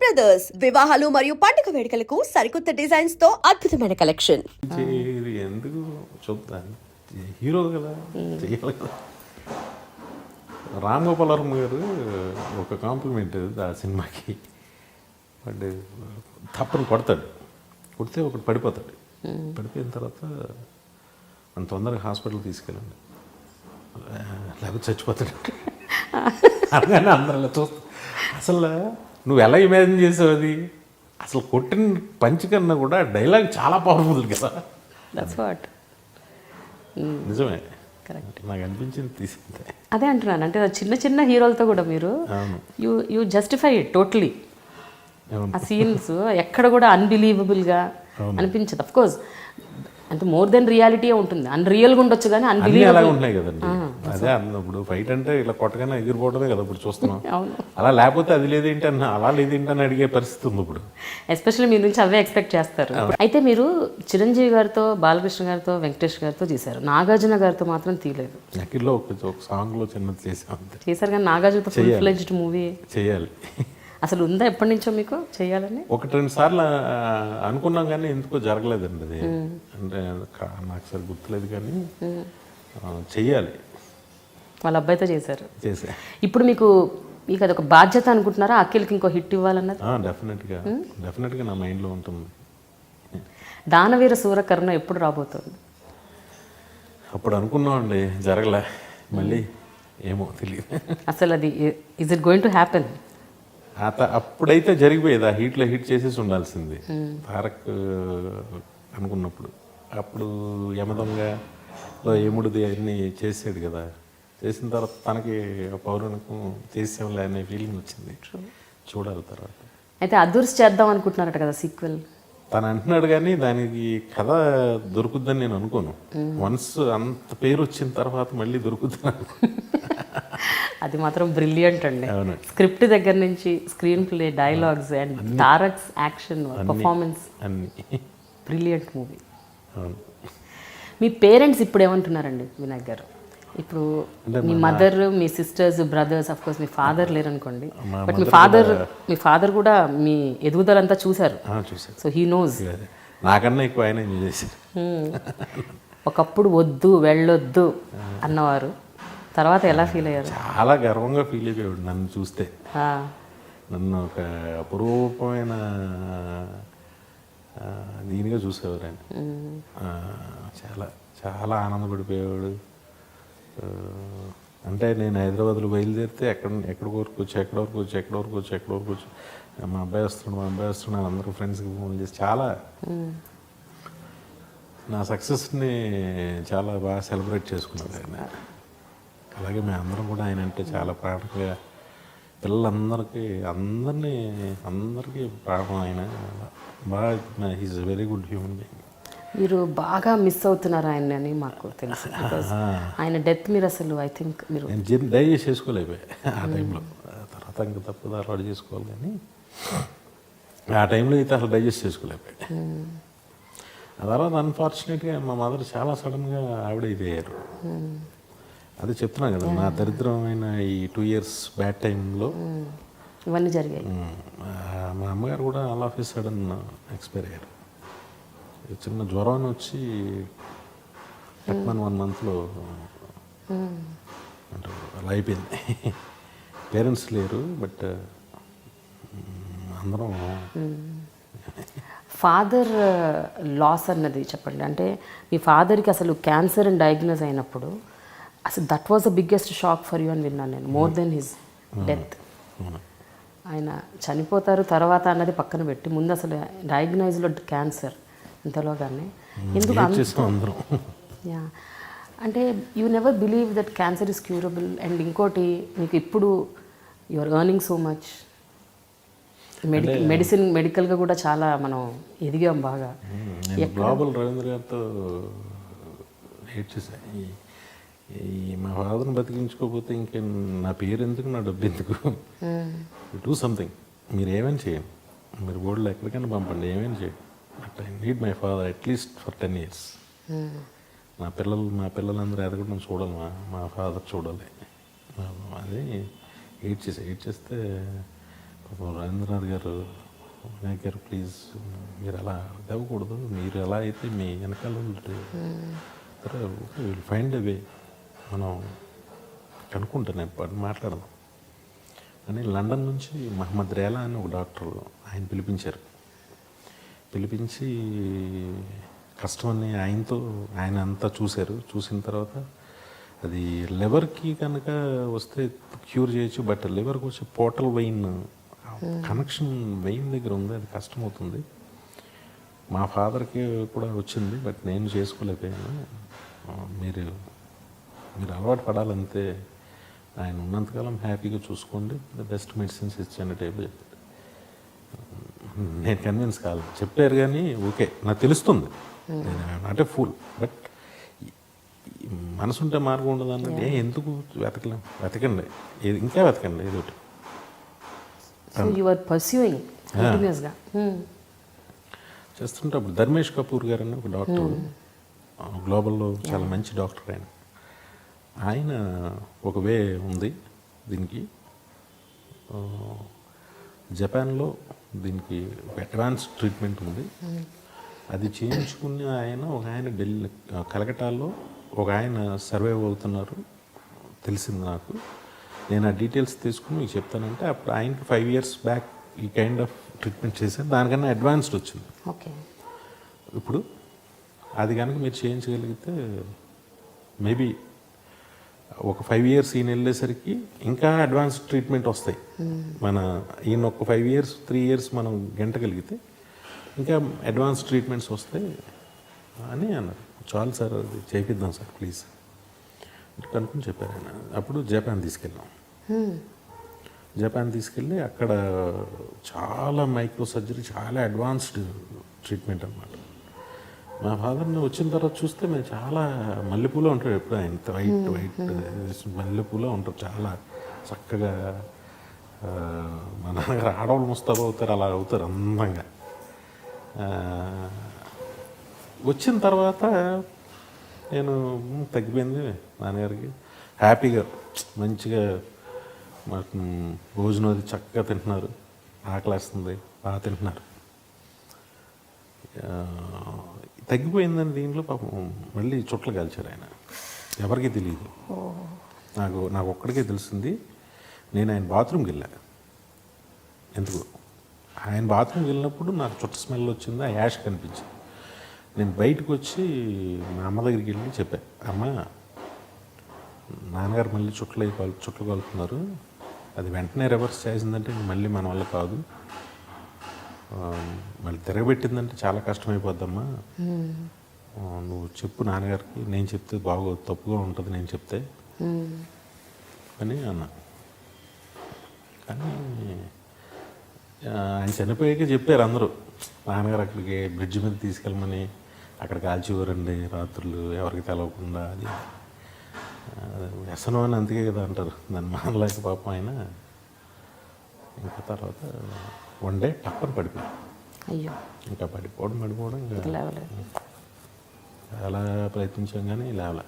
Brothers వివాహాలు మరియు పండుగ వేడుకలకు సరికొత్త డిజైన్స్తో అద్భుతమైన కలెక్షన్ ఎందుకు చూద్దాం. హీరో కదా. చెయ్యాలి కదా. రామ్ గోపాల్ వర్మ గారు ఒక కాంప్లిమెంట్ ఆ సినిమాకి. వాడు తప్పని కొడతాడు. కొడితే ఒకటి పడిపోతాడు. పడిపోయిన తర్వాత మన తొందరగా హాస్పిటల్ తీసుకెళ్ళండి. లేకపోతే చచ్చిపోతాడు. అనగానే అందరూ అలా చూస్తారు అసలు నువ్వు ఎలా ఇమాజిన్ చేసావు అది? అసలు కొట్టిన పంచ్ కన్నా కూడా డైలాగ్ చాలా పవర్ఫుల్ కదా. దట్స్ వాట్ నిజమే. Correct. నాకు అనిపించింది తీసిందే. అదే అంటున్నాను అంటే చిన్న చిన్న హీరోలతో కూడా మీరు. You you justify totally. ఆ సీన్స్ ఎక్కడ కూడా అన్బిలీవబుల్గా అనిపించదు. అఫ్ కోర్స్ అంటే మోర్ దెన్ రియాలిటీ ఉంటుంది. అన్రియల్గా ఉండొచ్చు కానీ అన్బిలీవబుల్ ఉంటున్నాయి కదండి. అదే అన్నప్పుడు ఫైట్ అంటే ఇలా కొట్టగానే ఎగిరిపోవడమే కదా ఇప్పుడు చూస్తున్నాం. అవును. అలా లేకపోతే అది లేదేంటి అన్న అలా లేదేంటి అని అడిగే పరిస్థితి ఉంది ఇప్పుడు. ఎస్పెషల్లీ మీ నుంచి అవే ఎక్స్పెక్ట్ చేస్తారు. అయితే మీరు చిరంజీవి గారితో బాలకృష్ణ గారితో వెంకటేష్ గారితో చేశారు. నాగార్జున గారితో మాత్రం తీయలేదు. నకిల్లో ఒక ఒక సాంగ్లో చిన్నది చేసాం చేశారు కానీ నాగార్జునతో ఫుల్ ఫ్లెజ్డ్ మూవీ చేయాలి. అసలు ఉందా ఎప్పటి నుంచో మీకు చేయాలని? ఒకటి రెండు సార్లు అనుకున్నాం కానీ ఎందుకో జరగలేదండి అది. అంటే నాకు సరి గుర్తులేదు కానీ చెయ్యాలి వాళ్ళ అబ్బాయితో చేశారు. ఇప్పుడు మీకు మీకు అది ఒక బాధ్యత అనుకుంటున్నారా? అఖిల్కి ఇంకో హిట్ ఇవ్వాలన్నది? డెఫినెట్గా డెఫినెట్గా నా మైండ్లో ఉంటుంది. దానవీర సూరకర్ణ ఎప్పుడు రాబోతుంది? అప్పుడు అనుకున్నామండి జరగలే. మళ్ళీ ఏమో తెలియదు. అసలు అది is it going to happen అత అప్పుడైతే జరిగిపోయేది ఆ హీట్లో హిట్ చేసేసి ఉండాల్సింది. తారక్ అనుకున్నప్పుడు. అప్పుడు యమదొంగ లో యముడిది అన్ని చేసాడు కదా. చేసిన తర్వాత తనకి పౌరాణికం చేసేవాళ్ళే అనే ఫీలింగ్ వచ్చింది. చూడాలి తర్వాత. అయితే అదూర్స్ చేద్దాం అనుకుంటున్నారట కదా సీక్వెల్ తను అంటున్నాడు కానీ దానికి కథ దొరుకుద్దని నేను అనుకోను. వన్స్ అంత పేరు వచ్చిన తర్వాత మళ్ళీ దొరుకుద్దని అనుకోను. అది మాత్రం బ్రిలియంట్ అండి. స్క్రిప్ట్ దగ్గర నుంచి screenplay dialogues and Tarak's action performance అన్ని. బ్రిలియంట్ మూవీ మీ పేరెంట్స్ ఇప్పుడు ఏమంటున్నారండి వినాయక్ గారు? ఇప్పుడు మీ మదర్ మీ సిస్టర్స్ బ్రదర్స్ అఫ్ కోర్స్ మీ ఫాదర్ లేరనుకోండి. మా బట్ మీ ఫాదర్ మీ ఫాదర్ కూడా మీ ఎదుగుదలంతా చూశారు. So he knows. నాకన్నా ఎక్కువ ఆయన చేశారు? ఒకప్పుడు వద్దు వెళ్ళొద్దు అన్నవారు. తర్వాత ఎలా ఫీల్ అయ్యారు? చాలా గర్వంగా ఫీల్ అయిపోయాడు నన్ను చూస్తే. నన్ను ఒక అపురూపమైన దీనిగా చూసేవారు ఆయన. చాలా చాలా ఆనందపడిపోయేవాడు. అంటే నేను హైదరాబాద్లో బయలుదేరితే ఎక్కడ ఎక్కడ వరకు వచ్చి ఎక్కడ వరకు వచ్చి ఎక్కడ వరకు వచ్చి ఎక్కడ వరకు వచ్చి. మా అబ్బాయి వస్తున్నాడు మా అబ్బాయి వస్తున్నాడు అందరూ ఫ్రెండ్స్కి ఫోన్ చేసి చాలా నా సక్సెస్ని చాలా బాగా సెలబ్రేట్ చేసుకున్నారు ఆయన. అలాగే మేము అందరం కూడా ఆయన అంటే చాలా ప్రాణంగా పిల్లలందరికీ అందరినీ అందరికీ ప్రాణం ఆయన. బాగా he's very good human being. మీరు బాగా మిస్ అవుతున్నారు ఆయన అని మాకు తెలుసు ఆయన డెత్ మీరు అసలు ఐ థింక్ మీరు డైజెస్ట్ చేసుకోలేకపోయా ఆ టైంలో. తర్వాత ఇంకా తప్పదు అలవాటు చేసుకోవాలి కానీ. ఆ టైంలో అయితే అసలు డైజెస్ట్ చేసుకోలేకపోయా. ఆ తర్వాత అన్ఫార్చునేట్గా మా మదర్ చాలా సడన్గా ఆవిడ ఇది అయ్యారు. అదే చెప్తున్నాను కదా నా దరిద్రమైన ఈ టూ ఇయర్స్ బ్యాడ్ టైంలో ఇవన్నీ జరిగాయి. మా అమ్మగారు కూడా ఆల్ ఆఫ్ సడన్ ఎక్స్పైర్ అయ్యారు. చిన్న జ్వరం వచ్చి టక్మన్ వన్ మంత్లో అంటే అలా అయిపోయింది. పేరెంట్స్ లేరు బట్ అందరం ఫాదర్ లాస్ అన్నది చెప్పండి. అంటే మీ ఫాదర్కి అసలు క్యాన్సర్ అని డయాగ్నోస్ అయినప్పుడు అసలు that was the biggest shock for you అని విన్నాను నేను. More than his death. ఆయన చనిపోతారు తర్వాత అన్నది పక్కన పెట్టి ముందు అసలు డయాగ్నోజ్లో క్యాన్సర్. ఎందుకు ఏడ్ చేసాం అందరం? యా. అంటే you never believe that cancer is curable and ఇంకోటి మీకు ఇప్పుడు you are earning so much medical medicine మెడికల్గా కూడా చాలా మనం ఎదిగాం బాగా. గ్లోబల్ రవీంద్ర గారితో ఈ- మా ఫాదర్ని బతికించుకోకపోతే ఇంక నా పేరు ఎందుకు నా డబ్బు ఎందుకు డూ సంథింగ్ మీరు ఏమైనా చేయండి. మీరు బోర్డులో ఎక్కడికైనా పంపండి. ఏమైనా చేయండి. I need my father at least for ten years మా పిల్లలు మా పిల్లలందరూ ఎదగడం చూడాలి మా మా ఫాదర్ చూడాలి. అది ఎయిట్ చేసి ఎయిట్ చేస్తే రవీంద్రనాథ్ గారు వినాయక్ గారు ప్లీజ్ మీరు అలా ఇవ్వకూడదు మీరు ఎలా అయితే మీ వెనకాల విల్ ఫైండ్ వే మనం కనుక్కుంటాను ప- మాట్లాడదాం. అని లండన్ నుంచి మహమ్మద్ రేలా అని ఒక డాక్టర్ ఆయన పిలిపించారు. పిలిపించి కష్టమని ఆయనతో ఆయన అంతా చూశారు. చూసిన తర్వాత అది లివర్కి కనుక వస్తే క్యూర్ చేయొచ్చు బట్ లివర్కి వచ్చే పోర్టల్ వెయిన్ కనెక్షన్ వెయిన్ దగ్గర ఉంది అది కష్టమవుతుంది. మా ఫాదర్కి కూడా వచ్చింది బట్ నేను చేసుకోలేకపోయాను. మీరు మీరు అలవాటు పడాలంతే ఆయన ఉన్నంతకాలం హ్యాపీగా చూసుకోండి. ద బెస్ట్ మెడిసిన్స్ ఇచ్చండి టేబుల్ చెప్పారు నేను కన్విన్స్ కాదు చెప్పారు కానీ ఓకే నాకు తెలుస్తుంది. అంటే ఫుల్ బట్ మనసుంటే మార్గం ఉండదు అన్నది ఏ ఎందుకు వెతకలేం? వెతకండి. ఏది ఇంకా వెతకండి ఏదో ఒకటి. పర్స్యూయింగ్ కంటిన్యూస్గా చేస్తుంటే అప్పుడు ధర్మేష్ కపూర్ గారు అని ఒక డాక్టర్. గ్లోబల్లో చాలా మంచి డాక్టర్ ఆయన. ఆయన ఒక వే ఉంది దీనికి. జపాన్లో దీనికి అడ్వాన్స్ ట్రీట్మెంట్ ఉంది. అది చేయించుకుని ఆయన ఒక ఆయన ఢిల్లీ కలకటాలో ఒక ఆయన సర్వైవ్ అవుతున్నారు. తెలిసింది నాకు. నేను ఆ డీటెయిల్స్ తీసుకుని మీకు చెప్తానంటే అప్పుడు ఆయనకి ఫైవ్ ఇయర్స్ బ్యాక్ ఈ కైండ్ ఆఫ్ ట్రీట్మెంట్ చేశాను దానికన్నా అడ్వాన్స్డ్ వచ్చింది. ఓకే. ఇప్పుడు అది కనుక మీరు చేయించగలిగితే మేబీ ఒక ఫైవ్ ఇయర్స్ ఈయన వెళ్ళేసరికి ఇంకా అడ్వాన్స్ ట్రీట్మెంట్ వస్తాయి. మన ఈయన ఒక ఫైవ్ ఇయర్స్ త్రీ ఇయర్స్ మనం గంటగలిగితే ఇంకా అడ్వాన్స్ ట్రీట్మెంట్స్ వస్తాయి అని అన్నారు. చాలు సార్ అది చేపిద్దాం సార్ ప్లీజ్ కనుక్కొని చెప్పారు ఆయన. అప్పుడు జపాన్ తీసుకెళ్ళాం. జపాన్ తీసుకెళ్ళి అక్కడ చాలా మైక్రో సర్జరీ చాలా అడ్వాన్స్డ్ ట్రీట్మెంట్ అనమాట మా ఫాదర్ని వచ్చిన తర్వాత చూస్తే మేము చాలా మల్లెపూలో ఉంటాడు ఎప్పుడు. ఆయన ఇంత వైట్ వైట్ మల్లెపూలో ఉంటారు చాలా. చక్కగా మా నాన్నగారు ఆడవాళ్ళు ముస్తాబు అవుతారు అలా అవుతారు అందంగా. వచ్చిన తర్వాత నేను "ఉమ్, తగ్గిపోయింది నాన్నగారికి. హ్యాపీగా మంచిగా మాకు భోజనం అది చక్కగా తింటున్నారు. ఆకలేస్తుంది బాగా తింటున్నారు. తగ్గిపోయిందని దీంట్లో? పాపం మళ్ళీ చుట్టలు కాల్చారు ఆయన. ఎవరికీ తెలియదు నాకు నాకు ఒక్కడికే తెలిసింది. నేను ఆయన బాత్రూమ్కి వెళ్ళా. ఎందుకు? ఆయన బాత్రూమ్కి వెళ్ళినప్పుడు నాకు చుట్ట స్మెల్ వచ్చింది ఆ యాష్ కనిపించింది. నేను బయటకు వచ్చి మా అమ్మ దగ్గరికి వెళ్ళి చెప్పా అమ్మ నాన్నగారు మళ్ళీ చుట్టలు చుట్టలు కలుపుతున్నారు అది వెంటనే రివర్స్ చేసిందంటే మళ్ళీ మన వల్ల కాదు. మళ్ళీ తిరగబెట్టిందంటే చాలా కష్టమైపోద్దమ్మా. ఆ, నువ్వు చెప్పు నాన్నగారికి నేను చెప్తే బాగోదు తప్పుగా ఉంటుంది నేను చెప్తే. అని అన్నా. కానీ ఆయన చనిపోయాక చెప్పారు అందరూ. నాన్నగారు అక్కడికి బ్రిడ్జ్ మీద తీసుకెళ్ళమని అక్కడ కాల్చివరండి రాత్రులు ఎవరికి తెలవకుండా అది. వ్యసనం అని అందుకే కదా అంటారు. దాన్ని మానలేక పాపం ఆయన. ఇంకా తర్వాత వన్ డే టక్కన పడిపోయాడు అయ్యో ఇంకా పడిపోవడం పడిపోవడం ఇంకా చాలా ప్రయత్నించాం కానీ లేవలే